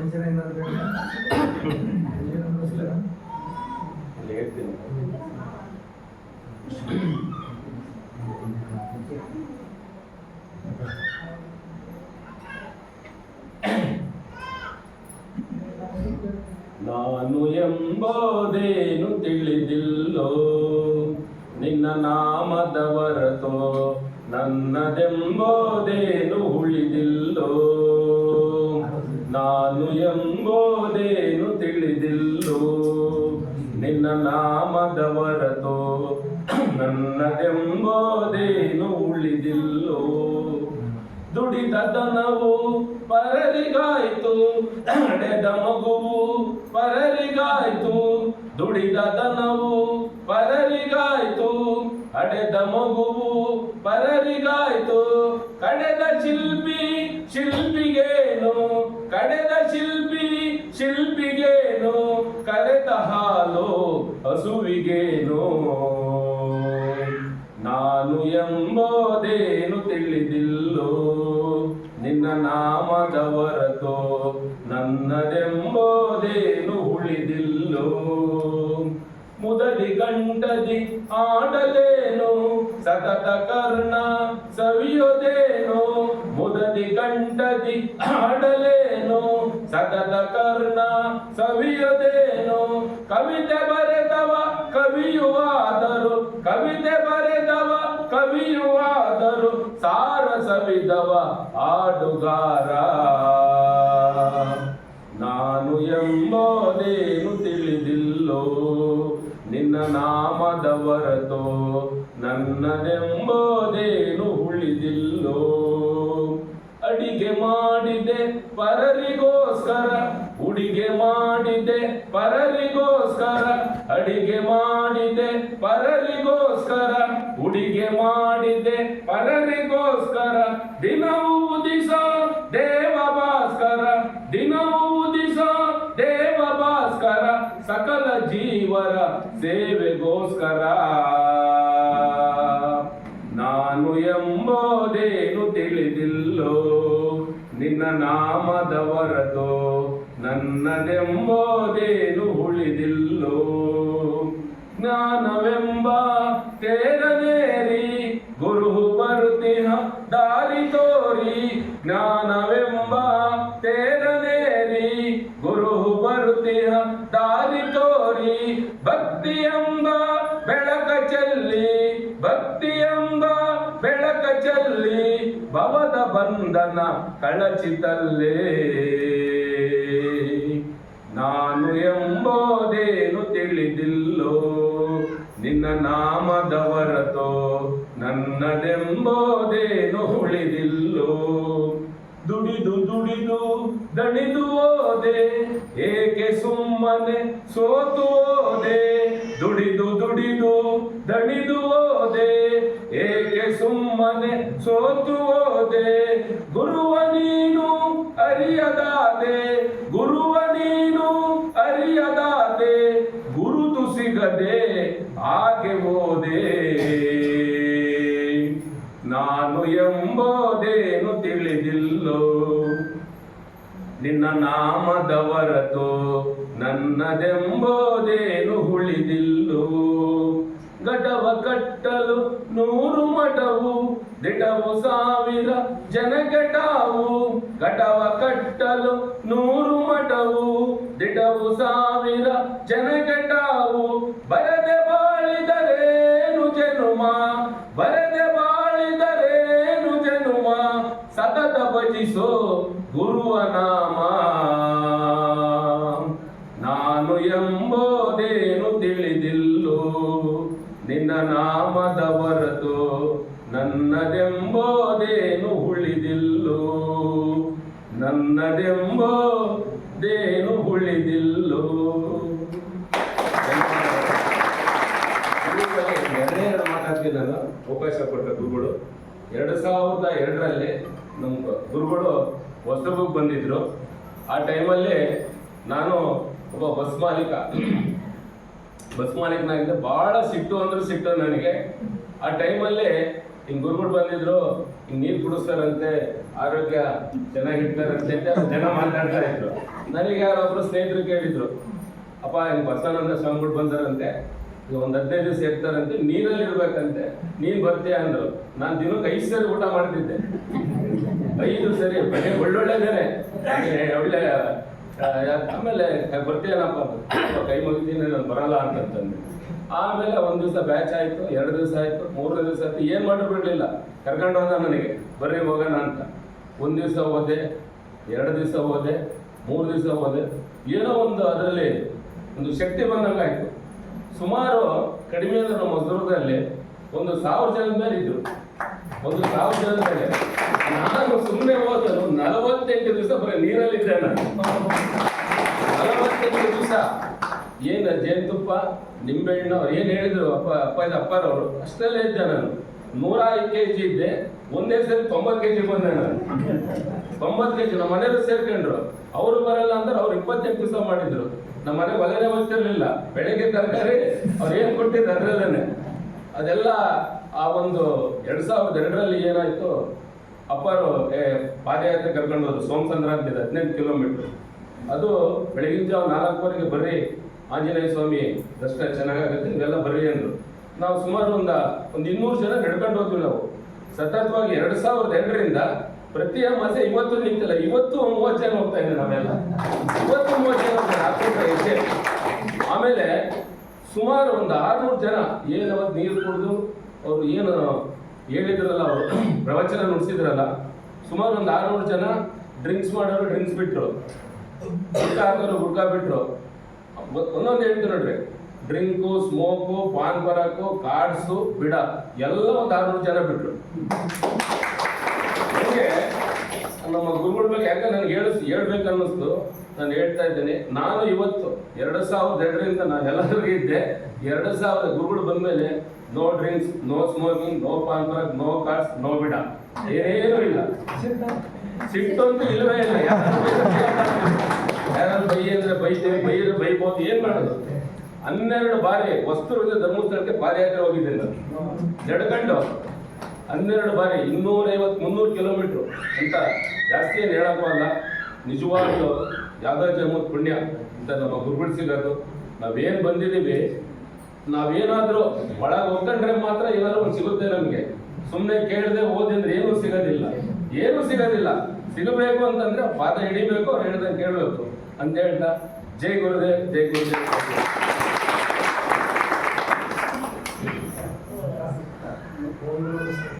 ನಾನು ಎಂಬುದೇನು ತಿಳಿದಿಲ್ಲೋ ನಿನ್ನ ನಾಮದ ಹೊರತೋ ನನ್ನದೆಂಬುದೇನು ಉಳಿದಿಲ್ಲೋ ನನ್ನದೆಂಬುದೇನು ಉಳಿದಿಲ್ಲೋ. ದುಡಿದ ದನವು ಪರರಿಗಾಯ್ತು, ನಡೆದ ಮಗುವು ಪರರಿಗಾಯ್ತು. ದುಡಿದ ದನವು ಪರರಿಗಾಯ್ತು ಅಡೆದ ಮಗುವು ಪರರಿಗಾಯ್ತು. ಕಡೆದ ಶಿಲ್ಪಿ ಶಿಲ್ಪಿಗೇನು ಆಡಲೇನು ಸತತ ಕರ್ಣ ಸವಿಯೋದೇನು? ಮುದದಿ ಗಂಟದಿ ಆಡಲೇನು ಸತತ ಕರ್ಣ ಸವಿಯೋದೇನು? ಕವಿತೆ ಬರೆದವ ಕವಿಯುವಾದರು, ಕವಿತೆ ಬರೆದವ ಕವಿಯುವಾದರು ಸಾರ ಸವಿದವ ಆಡುಗಾರ ನಾನು ಎಂಬೋದೇನು ತಿಳಿದಿಲ್ಲೋ? ನಿನ್ನ ನಾಮದವರತೋ ಹೊರತೋ ನನ್ನದೆಂಬುದೇನು ಉಳಿದಿಲ್ಲೋ. ಅಡಿಗೆ ಮಾಡಿದೆ ಪರರಿಗೋಸ್ಕರ, ಉಡಿಗೆ ಮಾಡಿದೆ ಪರರಿಗೋಸ್ಕರ, ಅಡಿಗೆ ಮಾಡಿದೆ ಪರರಿಗೋಸ್ಕರ, ಉಡಿಗೆ ಮಾಡಿದೆ ಪರರಿಗೋಸ್ಕರ, ದಿನವೂ ಸೇವೆಗೋಸ್ಕರ ನಾನು ಎಂಬುದೇನು ತಿಳಿದಿಲ್ಲೋ ನಿನ್ನ ನಾಮದವರದೋ ನನ್ನದೆಂಬೋದೇನು ಉಳಿದಿಲ್ಲೋ. ಜ್ಞಾನವೆಂಬ ತೇರನೇರಿ ಭವದ ಬಂಧನ ಕಳಚಿತಲ್ಲೇ. ನಾನು ಎಂಬೋದೇನು ತಿಳಿದಿಲ್ಲೋ, ನಿನ್ನ ನಾಮದವರತೋ, ನನ್ನದೆಂಬೋದೇನು ಉಳಿದಿಲ್ಲೋ. ದುಡಿದು ದುಡಿದು ದಣಿದು ಓದೆ ಏಕೆ ಸುಮ್ಮನೆ ಸೋತು ಓದೆ ದುಡಿದು ದುಡಿದು ದಣಿದು ಸುಮ್ಮನೆ ಸೋತು ಹೋದೆ. ಗುರುವ ನೀನು ಅರಿಯದಾದೆ. ಗುರುವ ನೀನು ಅರಿಯದಾದೆ. ಗುರುತು ಸಿಗದೆ ಹಾಗೆ ಹೋದೆ. ನಾನು ಎಂಬುದೇನು ತಿಳಿದಿಲ್ಲೋ. ನಿನ್ನ ನಾಮದವರದು ನನ್ನದೆಂಬೋದೇನು ಉಳಿದಿಲ್ಲೋ. ಗಡವ ಕಟ್ಟಲು ನೂರು ಮಠವು, ದಿಟವು ಸಾವಿರ ಜನಗಟಾವು ಘಟವ ಕಟ್ಟಲು ನೂರು ಮಠವು, ದಿಟವು ಸಾವಿರ ಜನಗಟಾವು. ಬರದೆ ಬಾಳಿದರೇನು ಜನುಮ, ಬರದೆ ಬಾಳಿದರೇನು ಜನುಮ, ಸತತ ಭಜಿಸೋ ಗುರುವ ನನ್ನದೆಂಬುದೇನು ಉಳಿದಿಲ್ಲೋ? ನನ್ನದೆಂಬುದೇನು ಉಳಿದಿಲ್ಲೋ? ಎರಡನೇ ಎರಡು ಮಾತಾಡ್ತೀನಿ ನಾನು. ಅವಕಾಶ ಕೊಟ್ಟ ಗುರುಗಳು ಎರಡು ಸಾವಿರದ ಎರಡರಲ್ಲಿ ನಮ್ಮ ಗುರುಗಳು ಹೊಸಬಗೆ ಬಂದಿದ್ರು. ಆ ಟೈಮಲ್ಲಿ ನಾನು ಒಬ್ಬ ಬಸ್ ಮಾಲೀಕ. ಬಸ್ ಮಾಲೀಕನಾಗಿದ್ದೆ. ಭಾಳ ಸಿಟ್ಟು ಅಂದ್ರೆ ಸಿಟ್ಟು ನನಗೆ. ಆ ಟೈಮಲ್ಲಿ ಹಿಂಗ್ ಗುರುಗಳು ಬಂದಿದ್ರು ಹಿಂಗ್ ನೀರ್ ಕುಡಿಸ್ತಾರಂತೆ ಆರೋಗ್ಯ ಚೆನ್ನಾಗಿರ್ತಾರಂತೆ ಅಂತ ಜನ ಮಾತಾಡ್ತಾ ಇದ್ರು. ನನಗೆ ಯಾರೊಬ್ರು ಸ್ನೇಹಿತರು ಕೇಳಿದ್ರು ಅಪ್ಪ ಹಿಂಗ್ ಬಸವನಂದ ಸ್ವಾಮಿಗಳು ಬಂದಾರಂತೆ ಒಂದ್ ಹದಿನೈದು ದಿವಸ ಇರ್ತಾರಂತೆ ನೀರಲ್ಲಿ ಇರ್ಬೇಕಂತೆ ನೀನ್ ಬರ್ತೀಯ? ಅಂದ್ರು. ನಾನ್ ದಿನಕ್ಕೆ ಐದು ಸರಿ ಊಟ ಮಾಡ್ತಿದ್ದೆ. ಐದು ಸರಿ ಒಳ್ಳೊಳ್ಳೆ ಒಳ್ಳೊಳ್ಳೆದೇನೆ. ಒಳ್ಳೆ ಆಮೇಲೆ ಬರ್ತೀಯನಪ್ಪ. ಕೈ ಮುಗಿದೀನಿ ನಾನು ಬರಲ್ಲ ಅಂತಂತಂದೆ. ಆಮೇಲೆ ಒಂದು ದಿವಸ ಬ್ಯಾಚ್ ಆಯ್ತು, ಎರಡು ದಿವಸ ಆಯ್ತು, ಮೂರನೇ ದಿವಸ ಆಯ್ತು, ಏನು ಮಾಡಿ ಬಿಡ್ಲಿಲ್ಲ. ಕರ್ಕೊಂಡು ಹೋದ ನನಗೆ ಬರ್ರಿ ಹೋಗೋಣ ಅಂತ. ಒಂದು ದಿವಸ ಹೋದೆ, ಎರಡು ದಿವಸ ಹೋದೆ, ಮೂರು ದಿವಸ ಹೋದೆ. ಏನೋ ಒಂದು ಅದರಲ್ಲಿ ಒಂದು ಶಕ್ತಿ ಬಂದಂಗಾಯಿತು. ಸುಮಾರು ಕಡಿಮೆ ನಮ್ಮ ಹೊಸದುರ್ಗದಲ್ಲಿ ಒಂದು ಸಾವಿರ ಜನದ ಮೇಲೆ ಇದ್ದರು ಒಂದು ಸಾವಿರ ಜನದ ಮೇಲೆ ನಾನು ಸುಮ್ಮನೆ ಹೋದನು ನಲವತ್ತೆಂಟು ದಿವಸ ಬರೀ ನೀರಲ್ಲಿದ್ದೆ ನಾನು ದಿವಸ ಏನ ಜೇನುತುಪ್ಪ, ನಿಂಬೆಹಣ್ಣು ಅವ್ರು ಏನು ಹೇಳಿದ್ರು ಅಪ್ಪ ಅಪ್ಪ ಇದ್ದ ಅಪ್ಪರವರು? ಅಷ್ಟರಲ್ಲೇ ಇದ್ದೆ ನಾನು. ನೂರ ಐದು ಕೆ ಜಿ ಇದ್ದೆ. ಒಂದೇ ಸರಿ ತೊಂಬತ್ತು ಕೆ ಜಿ ಬಂದೆ ನಾನು. ತೊಂಬತ್ತು ಕೆ ಜಿ ನಮ್ಮ ಮನೆಯವರು ಸೇರ್ಕೊಂಡ್ರು. ಅವರು ಬರಲ್ಲ ಅಂದ್ರೆ ಅವ್ರು ಇಪ್ಪತ್ತೆಂಟು ದಿವಸ ಮಾಡಿದ್ರು. ನಮ್ಮ ಮನೆ ಒಲೆನೇ ಹೋಗ್ತಿರ್ಲಿಲ್ಲ ಬೆಳಗ್ಗೆ ತರಕಾರಿ ಅವ್ರು ಏನು ಕೊಟ್ಟಿದ್ದು ಅದ್ರಲ್ಲೇನೆ. ಅದೆಲ್ಲ ಆ ಒಂದು ಎರಡು ಸಾವಿರದ ಎರಡರಲ್ಲಿ ಏನಾಯ್ತು? ಅಪ್ಪರು ಪಾದಯಾತ್ರೆ ಕರ್ಕೊಂಡು ಹೋದ್ರು. ಸಂಕ್ರಾಂತಿ ಅಂತಿದೆ ಹದಿನೆಂಟು ಕಿಲೋಮೀಟರ್ ಅದು ಬೆಳಗಿನ ಜಾವ ನಾಲ್ಕುವರೆಗೆ ಬರ್ರಿ, ಆಂಜನೇಯ ಸ್ವಾಮಿ ದರ್ಶನ ಚೆನ್ನಾಗಾಗುತ್ತೆ, ಇವೆಲ್ಲ ಬರ್ರಿ ಅಂದರು. ನಾವು ಸುಮಾರು ಒಂದು ಒಂದು ಇನ್ನೂರು ಜನ ನಡ್ಕೊಂಡು ಹೋದ್ವಿ ನಾವು. ಸತತವಾಗಿ ಎರಡು ಸಾವಿರದ ಎರಡರಿಂದ ಪ್ರತಿ ಮಾಸ ಇವತ್ತು ನಿಂತಿಲ್ಲ, ಇವತ್ತು ಮೂವತ್ತು ಜನ ಹೋಗ್ತಾ ಇದ್ದೀವಿ ನಾವೆಲ್ಲ. ಇವತ್ತು ಮೂವತ್ತು ಜನ ಎಷ್ಟೇ. ಆಮೇಲೆ ಸುಮಾರು ಒಂದು ಆರುನೂರು ಜನ ಏನು ಅವತ್ತು ನೀರು ಕುಡಿದು, ಅವರು ಏನು ಹೇಳಿದ್ರಲ್ಲ ಅವರು, ಪ್ರವಚನ ನುಡಿಸಿದ್ರಲ್ಲ, ಸುಮಾರು ಒಂದು ಆರ್ನೂರು ಜನ ಡ್ರಿಂಕ್ಸ್ ಮಾಡೋರು ಡ್ರಿಂಕ್ಸ್ ಬಿಟ್ರು. ಗುಡ್ಕ ಹಾಕೋರು ಬಿಟ್ರು. ಒ- ಒಂದೊಂದು ಹೇಳ್ತೀನಿ ನೋಡ್ರಿ. ಡ್ರಿಂಕು ಸ್ಮೋಕು ಪಾನ್ ಬರಾಕು ಕಾರ್ಡ್ಸು ಬಿಡ. ಎಲ್ಲ ಒಂದು ಆರ್ನೂರು ಜನ ಬಿಟ್ರು. ನನಗೆ ನಮ್ಮ ಗುರುಗಳ ಬಗ್ಗೆ ಯಾಕೆ ನನಗೆ ಹೇಳಿಸ್, ಹೇಳ್ಬೇಕು ಅನ್ನಿಸ್ತು. ನಾನು ಹೇಳ್ತಾ ಇದ್ದೇನೆ. ನಾನು ಇವತ್ತು ಎರಡು ಸಾವಿರದ ಎರಡರಿಂದ ನಾನು ಎಲ್ಲರಿಗೂ ಇದ್ದೆ. ಎರಡು ಸಾವಿರದ ಗುರುಗಳು ಬಂದ್ಮೇಲೆ no drinks no smoking no Pan Parag no cars no ಬಿಡ ಏನೇನು ಇಲ್ಲ. ಸಿಟ್ಟೊಂದು ಇಲ್ಲವೇ ಇಲ್ಲ. ಯಾರು ಬೈ ಅಂದ್ರೆ ಬೈತೇವೆ ಬೈದ್ರೆ ಬೈಬೋದು ಏನ್ ಮಾಡೋದು? ಹನ್ನೆರಡು ಬಾರಿ ವಸ್ತುವಿನ ಧರ್ಮಸ್ಥಳಕ್ಕೆ ಪಾದಯಾತ್ರೆ ಹೋಗಿದ್ದೆ ನಾನು ನಡ್ಕೊಂಡು ಹನ್ನೆರಡು ಬಾರಿ ಇನ್ನೂರೈವತ್ತು ಮುನ್ನೂರು ಕಿಲೋಮೀಟ್ರು. ಅಂತ ಜಾಸ್ತಿ ಏನು ಹೇಳಕ್ಕೂ ಅಲ್ಲ. ನಿಜವಾಗ್ಲೂ ಯಾವ್ದೋ ಜನ್ಮದ ಪುಣ್ಯ ಅಂತ ನಮ್ಮ ನಾವೇನು ನಾವೇನ್ ಬಂದಿದ್ದೀವಿ ನಾವೇನಾದ್ರೂ ಒಳಗೆ ಹೋಗ್ಕೊಂಡ್ರೆ ಮಾತ್ರ ಏನಾದ್ರು ಸಿಗುತ್ತೆ ನಮ್ಗೆ. ಸುಮ್ಮನೆ ಕೇಳದೆ ಓದಿದ್ರೆ ಏನೂ ಸಿಗೋದಿಲ್ಲ. ಏನು ಸಿಗೋದಿಲ್ಲ. ಸಿಗಬೇಕು ಅಂತಂದ್ರೆ ಪಾದ ಹಿಡಿಬೇಕು ಅವ್ರು ಹೇಳ್ದಂಗೆ ಕೇಳಬೇಕು. ಅಂತ ಹೇಳ್ತಾ, ಜೈ ಗುರುದೇವ್ ಜೈ ಗುರುದೇವ್.